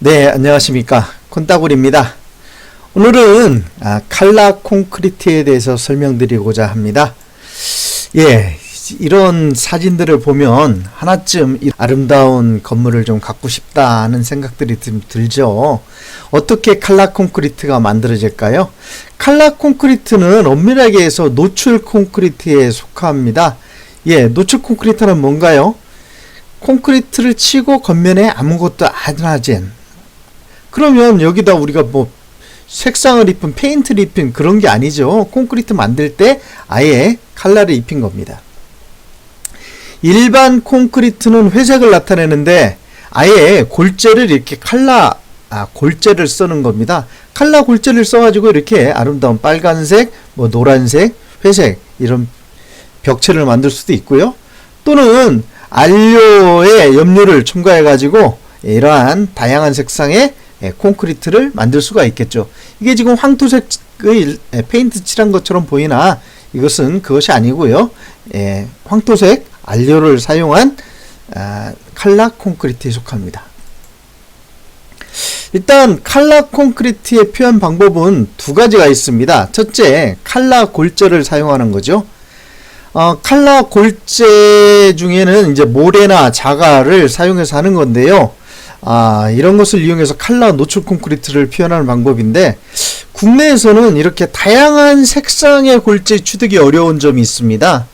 네, 안녕하십니까. 콘따굴입니다. 오늘은 아, 칼라 콘크리트에 대해서 설명드리고자 합니다. 예, 이런 사진들을 보면 하나쯤 이 아름다운 건물을 좀 갖고 싶다 하는 생각들이 좀 들죠. 어떻게 칼라 콘크리트가 만들어질까요? 칼라 콘크리트는 엄밀하게 해서 노출 콘크리트에 속합니다. 예, 노출 콘크리트는 뭔가요? 콘크리트를 치고 겉면에 아무것도 안 하진. 그러면 여기다 우리가 뭐 색상을 입힌 페인트를 입힌 그런 게 아니죠. 콘크리트 만들 때 아예 칼라를 입힌 겁니다. 일반 콘크리트는 회색을 나타내는데 아예 골재를 이렇게 칼라 아, 골재를 쓰는 겁니다. 칼라 골재를 써가지고 이렇게 아름다운 빨간색, 뭐 노란색, 회색 이런 벽체를 만들 수도 있고요. 또는 안료에 염료를 첨가해가지고 이러한 다양한 색상의 예, 콘크리트를 만들 수가 있겠죠. 이게 지금 황토색의 예, 페인트 칠한 것처럼 보이나 이것은 그것이 아니고요. 예, 황토색 안료를 사용한 아, 칼라 콘크리트에 속합니다. 일단 칼라 콘크리트의 표현 방법은 두 가지가 있습니다. 첫째, 칼라 골재를 사용하는 거죠. 어, 칼라 골재 중에는 이제 모래나 자갈을 사용해서 하는 건데요. 아, 이런 것을 이용해서 칼라 노출 콘크리트를 표현하는 방법인데 국내에서는 이렇게 다양한 색상의 골재 취득이 어려운 점이 있습니다.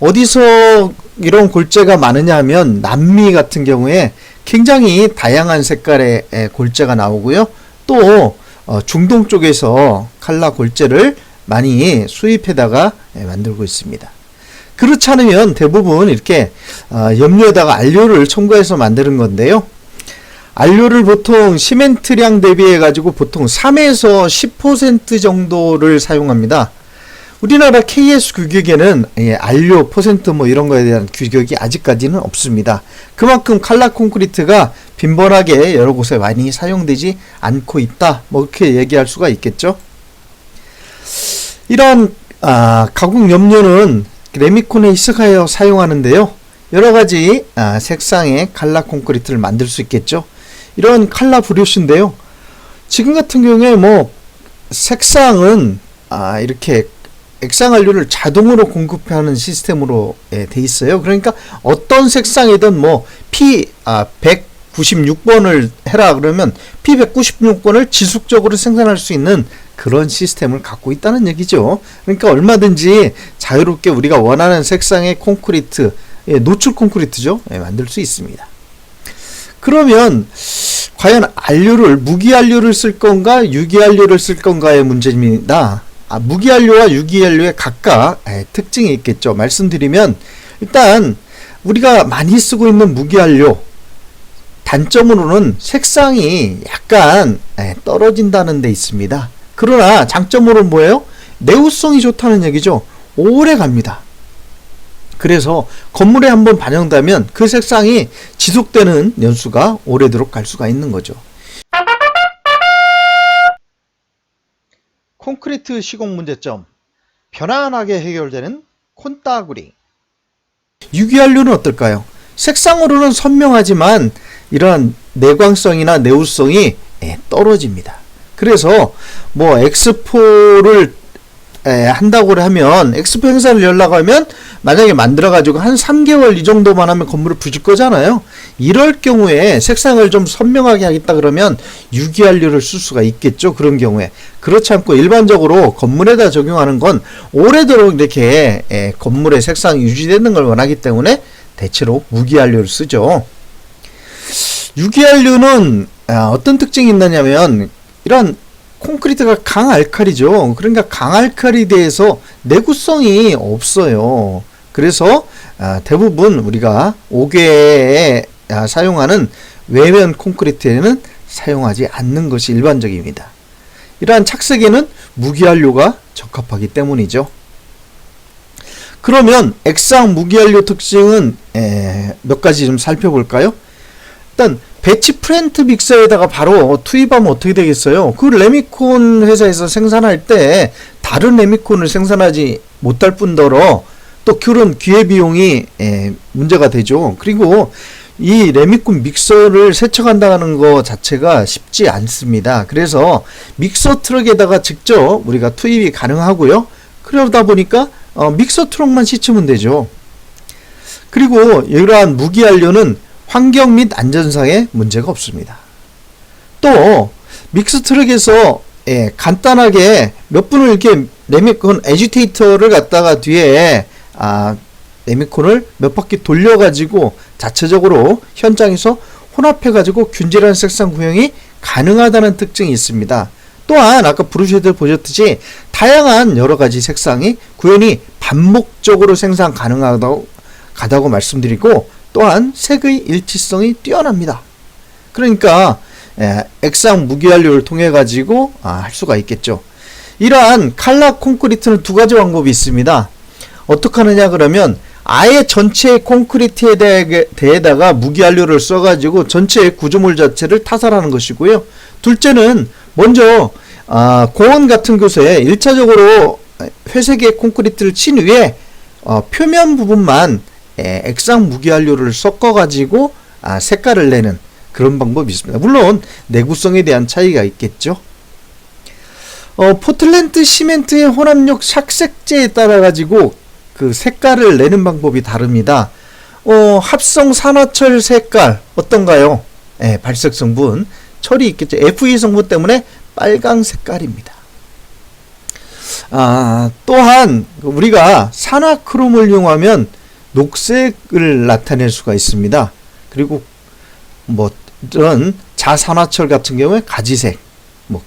어디서 이런 골재가 많으냐 하면 남미 같은 경우에 굉장히 다양한 색깔의 에, 골재가 나오고요. 또 어, 중동 쪽에서 칼라 골재를 많이 수입해다가 에, 만들고 있습니다. 그렇지 않으면 대부분 이렇게 어, 염료에다가 안료를 첨가해서 만드는 건데요. 안료를 보통 시멘트량 대비해 가지고 보통 3에서 10% 정도를 사용합니다. 우리나라 KS 규격에는 예, 안료 퍼센트 뭐 이런 거에 대한 규격이 아직까지는 없습니다. 그만큼 칼라 콘크리트가 빈번하게 여러 곳에 많이 사용되지 않고 있다. 뭐 이렇게 얘기할 수가 있겠죠. 이런 아, 가공 염료는 레미콘에 희석하여 사용하는데요. 여러 가지 아, 색상의 칼라 콘크리트를 만들 수 있겠죠. 이런 칼라 브러쉬인데요. 지금 같은 경우에 뭐 색상은 아, 이렇게 액상한류를 자동으로 공급하는 시스템으로 예, 돼 있어요. 그러니까 어떤 색상이든 뭐 P 아, 196번을 해라 그러면 P 196번을 지속적으로 생산할 수 있는 그런 시스템을 갖고 있다는 얘기죠. 그러니까 얼마든지 자유롭게 우리가 원하는 색상의 콘크리트, 예, 노출 콘크리트죠. 예, 만들 수 있습니다. 그러면 과연 안료를 무기안료를 쓸 건가 유기안료를 쓸 건가의 문제입니다. 아, 무기안료와 유기안료의 각각 에, 특징이 있겠죠. 말씀드리면 일단 우리가 많이 쓰고 있는 무기안료 단점으로는 색상이 약간 에, 떨어진다는 데 있습니다. 그러나 장점으로는 뭐예요? 내구성이 좋다는 얘기죠. 오래 갑니다. 그래서 건물에 한번 반영되면 그 색상이 지속되는 연수가 오래도록 갈 수가 있는 거죠. 콘크리트 시공 문제점 편안하게 해결되는 콘따구리 유기한류는 어떨까요? 색상으로는 선명하지만 이런 내광성이나 내우성이 예, 떨어집니다. 그래서 뭐 엑스포를 에, 한다고 하면 엑스포 행사를 열라고 하면 만약에 만들어 가지고 한 3개월 이 정도만 하면 건물을 부질 거잖아요. 이럴 경우에 색상을 좀 선명하게 하겠다 그러면 유기한료를 쓸 수가 있겠죠. 그런 경우에 그렇지 않고 일반적으로 건물에다 적용하는 건 오래도록 이렇게 에, 건물의 색상이 유지되는 걸 원하기 때문에 대체로 무기한료를 쓰죠. 유기한료는 아, 어떤 특징이 있느냐면 이런 콘크리트가 강알칼리죠. 그러니까 강알칼리대에서 내구성이 없어요. 그래서 아, 대부분 우리가 옥외에 아, 사용하는 외면 콘크리트에는 사용하지 않는 것이 일반적입니다. 이러한 착색에는 무기한료가 적합하기 때문이죠. 그러면 액상 무기한료 특징은 몇 가지 좀 살펴볼까요? 일단 배치 프렌트 믹서에다가 바로 투입하면 어떻게 되겠어요? 그 레미콘 회사에서 생산할 때 다른 레미콘을 생산하지 못할 뿐더러 또 그런 기회 비용이 에, 문제가 되죠. 그리고 이 레미콘 믹서를 세척한다는 거 자체가 쉽지 않습니다. 그래서 믹서 트럭에다가 직접 우리가 투입이 가능하고요. 그러다 보니까 어, 믹서 트럭만 씻으면 되죠. 그리고 이러한 무기한료는 환경 및 안전상의 문제가 없습니다. 또 믹스 트럭에서 예, 간단하게 몇 분을 이렇게 레미콘 에지테이터를 갖다가 뒤에 아, 레미콘을 몇 바퀴 돌려가지고 자체적으로 현장에서 혼합해가지고 균질한 색상 구형이 가능하다는 특징이 있습니다. 또한 아까 브루쉐들 보셨듯이 다양한 여러 가지 색상이 구현이 반복적으로 생산 가능하다고 가다고 말씀드리고 또한 색의 일치성이 뛰어납니다. 그러니까 예, 액상 무기한료를 통해 가지고 아, 할 수가 있겠죠. 이러한 칼라 콘크리트는 두 가지 방법이 있습니다. 어떻게 하느냐 그러면 아예 전체 콘크리트에 대해, 대해다가 무기한료를 써가지고 전체 구조물 자체를 타살하는 것이고요. 둘째는 먼저 아, 공원 같은 곳에 1차적으로 회색의 콘크리트를 친 후에 어, 표면 부분만 에, 액상 무기한료를 섞어가지고 아, 색깔을 내는 그런 방법이 있습니다. 물론 내구성에 대한 차이가 있겠죠. 어, 포틀랜드 시멘트의 혼합력 착색제에 따라 가지고 그 색깔을 내는 방법이 다릅니다. 어, 합성 산화철 색깔 어떤가요? 예, 발색 성분 철이 있겠죠. Fe 성분 때문에 빨강 색깔입니다. 아, 또한 우리가 산화크롬을 이용하면 녹색을 나타낼 수가 있습니다. 그리고 뭐 이런 자산화철 같은 경우에 가지색, 뭐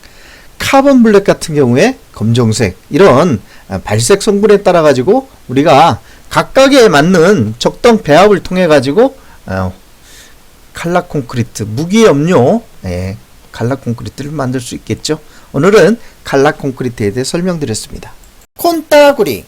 카본 블랙 같은 경우에 검정색 이런 아, 발색 성분에 따라 가지고 우리가 각각에 맞는 적당 배합을 통해 가지고 어, 칼라 콘크리트 무기 염료 예, 칼라 콘크리트를 만들 수 있겠죠. 오늘은 칼라 콘크리트에 대해 설명드렸습니다. 콘따구리